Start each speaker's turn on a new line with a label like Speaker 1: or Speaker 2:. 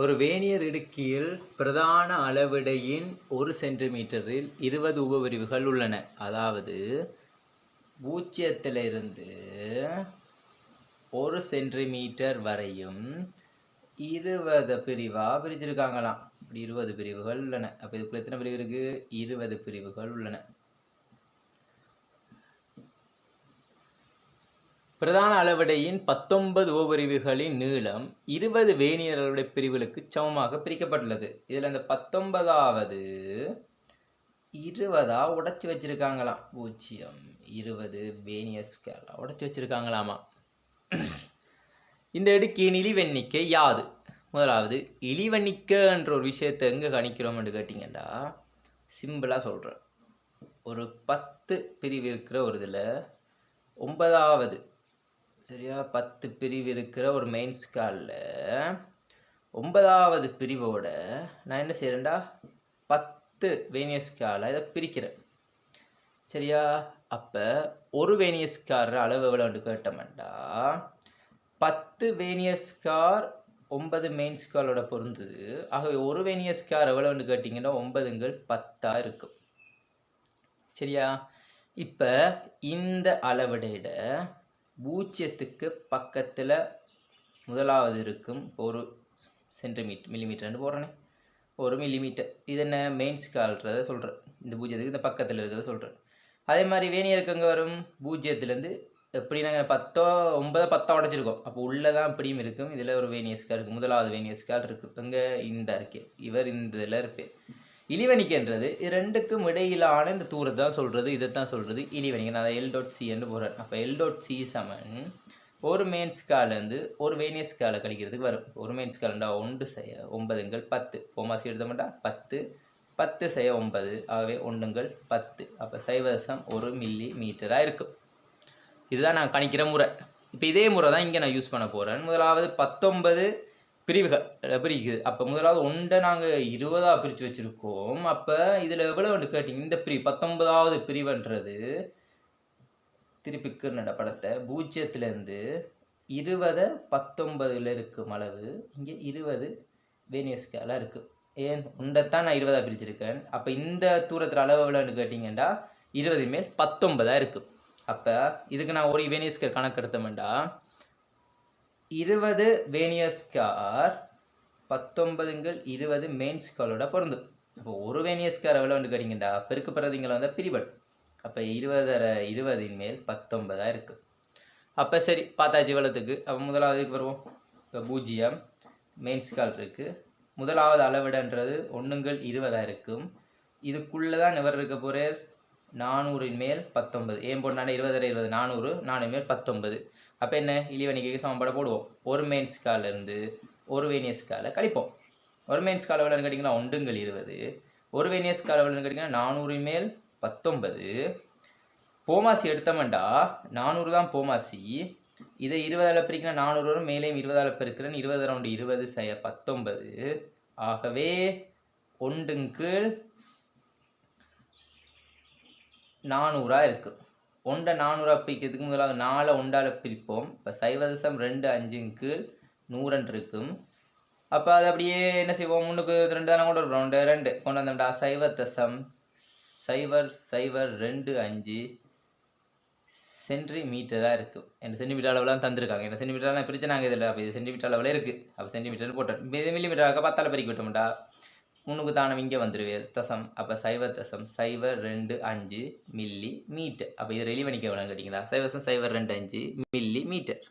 Speaker 1: ஒரு வேனியர் இடுக்கியில் பிரதான அளவிடையின் ஒரு சென்டிமீட்டரில் இருபது உபபிரிவுகள் உள்ளன. அதாவது பூச்சியத்திலிருந்து ஒரு சென்டிமீட்டர் வரையும் இருபது பிரிவாக பிரிச்சிருக்காங்களாம் இப்படி இருபது பிரிவுகள் உள்ளன. அப்போ இதுக்குள்ள எத்தனை பிரிவு இருக்குது இருபது பிரிவுகள் உள்ளன. பிரதான அளவடையின் பத்தொன்பது ஓவரிவுகளின் நீளம் இருபது வேனியர் அளவுடைய பிரிவுகளுக்கு சமமாக பிரிக்கப்பட்டுள்ளது. இதில் அந்த பத்தொன்பதாவது இருபதா உடைச்சி வச்சிருக்காங்களாம். பூஜ்ஜியம் இருபது வேனியர் ஸ்கேலா உடைச்சி வச்சிருக்காங்களாமா. இந்த இடுக்கியின் இழிவெண்ணிக்கை யாது? முதலாவது இழிவெண்ணிக்கை என்ற ஒரு விஷயத்தை எங்கே கணிக்கிறோம்னு கேட்டிங்கன்னா சிம்பிளாக சொல்கிறேன் ஒரு பத்து பிரிவு இருக்கிற ஒரு இதில் ஒன்பதாவது சரியா? பத்து பிரிவு இருக்கிற ஒரு மெயின்ஸ் காலில் ஒன்பதாவது பிரிவோட நான் என்ன செய்கிறேன்டா பத்து வேனியஸ் ஸ்காலை இதை பிரிக்கிறேன். சரியா? அப்போ ஒரு வேனியஸ் அளவு எவ்வளோன்னு கேட்டோம்டா? பத்து வேனியஸ்கார் ஒன்பது மெயின் ஸ்காலோட பொருந்தது. ஆகவே ஒரு வேனியஸ்கார் எவ்வளோன்னு கேட்டிங்கன்னா ஒன்பதுங்கள் பத்தாக இருக்கும். சரியா? இப்போ இந்த அளவிடையிட பூஜ்ஜியத்துக்கு பக்கத்தில் முதலாவது இருக்கும். ஒரு சென்டிமீட்டர் மில்லிமீட்டர்னு போடுறேனே. ஒரு மில்லிமீட்டர் இது என்ன? மெயின் ஸ்கால்ன்றதை சொல்கிறேன் இந்த பூஜ்ஜியத்துக்கு இந்த பக்கத்தில் இருக்கிறத சொல்கிறேன் அதே மாதிரி வேணியருக்கு அங்கே வரும்? பூஜ்ஜியத்துலேருந்து எப்படி நாங்கள் பத்தோ ஒன்பதோ பத்தோ உடச்சிருக்கோம். அப்போ உள்ளே தான் இப்படியும் இருக்கும். இதில் ஒரு வேனியஸ்கால் இருக்குது முதலாவது வேனியஸ்கால் இருக்குது அங்கே இந்த இருக்கு. இவர் இந்த இதில் இருப்பேன் இழிவணிக்கன்றது இது ரெண்டுக்கும் இடையிலான இந்த தூரத்தை தான் சொல்கிறது இதை தான் சொல்கிறது இழிவணிக்க நான் எல் டாட் சின்னு போகிறேன் அப்போ எல் டாட் சி சமன் ஒரு மெயின் ஸ்காலேருந்து ஒரு வேனியஸ் ஸ்காலை கழிக்கிறதுக்கு வரும். ஒரு மெயின் ஸ்காலண்டா ஒன்று செய்ய ஒன்பதுங்கள் பத்து. போமாசி எடுத்த மாட்டா பத்து. பத்து செய்ய ஒன்பது. ஆகவே ஒன்றுங்கள் பத்து. அப்போ சைவசம் ஒரு மில்லி மீட்டராக இருக்கும். இதுதான் நான் கணிக்கிற முறை. இப்போ இதே முறை தான் இங்கே நான் யூஸ் பண்ண போகிறேன் முதலாவது பத்தொன்பது பிரிவுகள் பிரிக்குது. அப்போ முதலாவது ஒன்றை நாங்கள் இருபதாக பிரித்து வச்சுருக்கோம். அப்போ இதில் எவ்வளோ ஒன்று கேட்டிங்க? இந்த பிரிவு பத்தொன்பதாவது பிரிவுன்றது. திருப்பி நட படத்தை பூஜ்ஜியத்துலேருந்து இருபதை பத்தொன்பதில் இருக்கும் அளவு. இங்கே இருபது வேனியஸ்கெல்லாம் இருக்குது ஏன்? உண்டைத்தான் நான் இருபதாக பிரிச்சிருக்கேன். அப்போ இந்த தூரத்தில் அளவு எவ்வளோன்னு கேட்டிங்கன்னா இருபது மேல் பத்தொன்பதாக இருக்குது அப்போ இதுக்கு நான் ஒரு வேனியஸ்கர் கணக்கு எடுத்தோம்டா இருபது வேனியஸ்கார் பத்தொன்பதுங்கள் இருபது மெயின் ஸ்காலோட பொருந்தும் அப்போ ஒரு வேனியஸ்கார் எவ்வளோன்னு கேட்டிங்கடா பெருக்கு பிரதிங்களை வந்து பிரிபட் அப்போ இருபதரை இருபதின் மேல் பத்தொன்பதாக இருக்குது அப்போ சரி பார்த்தாச்சு இவ்வளோத்துக்கு அப்போ முதலாவதுக்கு வருவோம். இப்போ பூஜ்ஜியம் மெயின் ஸ்கால் இருக்குது முதலாவது அளவிடன்றது ஒன்றுங்கள் இருபதாக இருக்கும். இதுக்குள்ளே தான் இவர் இருக்க போகிறார் நானூறின் மேல் பத்தொன்பது. ஏன் போட்டாண்டா இருபதரை இருபது. நானூறு நானூறு மேல் பத்தொன்பது. அப்போ என்ன? இழிவணிக்கைக்கு சமப்பட போடுவோம். ஒரு மெயின்ஸ் காலேருந்து ஒரு வேனியஸ் காலை கழிப்போம். ஒரு மெயின் ஸ்கால் எவ்வளோன்னு கேட்டிங்கன்னா ஒன்றுங்கள் இருபது. ஒரு வேனியஸ் ஸ்கால் எவ்வளோன்னு கேட்டிங்கன்னா நானூறின் மேல் பத்தொன்பது. போமாசி எடுத்தோம்டா. நானூறு தான் போமாசி. இதை இருபதால் பிரிக்கணும். நானூறு வரும். மேலேயும் இருபதால் பெருக்கிறேன். இருபது ரவுண்டு இருபது செய்ய பத்தொன்பது. ஆகவே ஒன்றுங்கீழ் நானூறாக இருக்குது ஒன்றை நானூறாக பிரிக்கிறதுக்கு முதலாக நாலை ஒன்றால் பிரிப்போம். இப்போ சைவதசம் ரெண்டு அஞ்சுக்கு நூறன் இருக்கும். அப்போ அது அப்படியே என்ன செய்வோம்? முன்னுக்கு ரெண்டு தானே கொண்டு வருவோம். ரெண்டு ரெண்டு. கொண்டு வந்தோம்டா. சைவதசம். சைவர் சைவர் ரெண்டு அஞ்சு சென்டிமீட்டராக இருக்கும் என்ன சென்டிமீட்டர் அளவுலாம் தந்திருக்காங்க. என்ன சென்டிமீட்டர்லாம் பிரித்து நாங்கள் இதில் அப்போ இது சென்டிமீட்டர் அளவில் இருக்குது அப்போ சென்டிமீட்டர் போட்டோம். இது மில்லிமீட்டராக பத்தால் பிரிக்க விட்டோம்டா. முன்னுக்கு தானம் இங்கே வந்துடுவேர் தசம் அப்போ சைவ தசம் சைவர் ரெண்டு அஞ்சு மில்லி மீட்டர். அப்போ இது ரெலி பண்ணிக்க வேணும் கேட்டிங்களா? சைவசம் சைவர் ரெண்டு அஞ்சு மில்லி மீட்டர்.